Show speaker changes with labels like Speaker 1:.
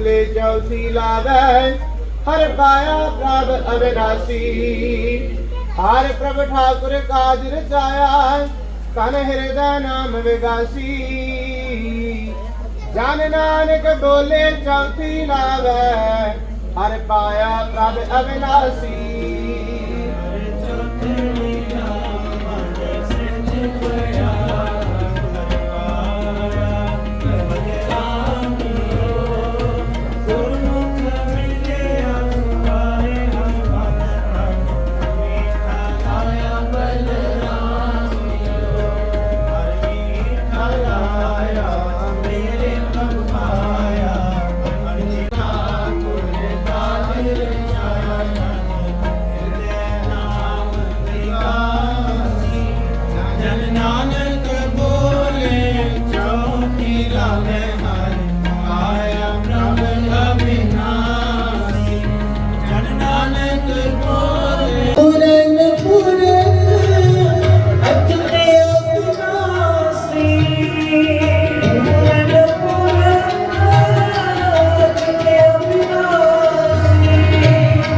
Speaker 1: ਬੋਲੇ ਚੌਥੀ ਲਾਵੇ, ਹਰ ਪਾਇਆ ਪ੍ਰਭ ਅਵਿਨਾਸੀ ਹਰ ਪ੍ਰਭ ਠਾਕੁਰ ਕਾਜ ਰਚਾਇਆ ਕਨ ਹਿਰਦੈ ਨਾਮ ਵਿਗਾਸੀ। ਜਨ ਨਾਨਕ ਬੋਲੇ ਚੌਥੀ ਲਾਵੇ, ਹਰ ਪਾਇਆ ਪ੍ਰਭ ਅਵਿਨਾਸੀ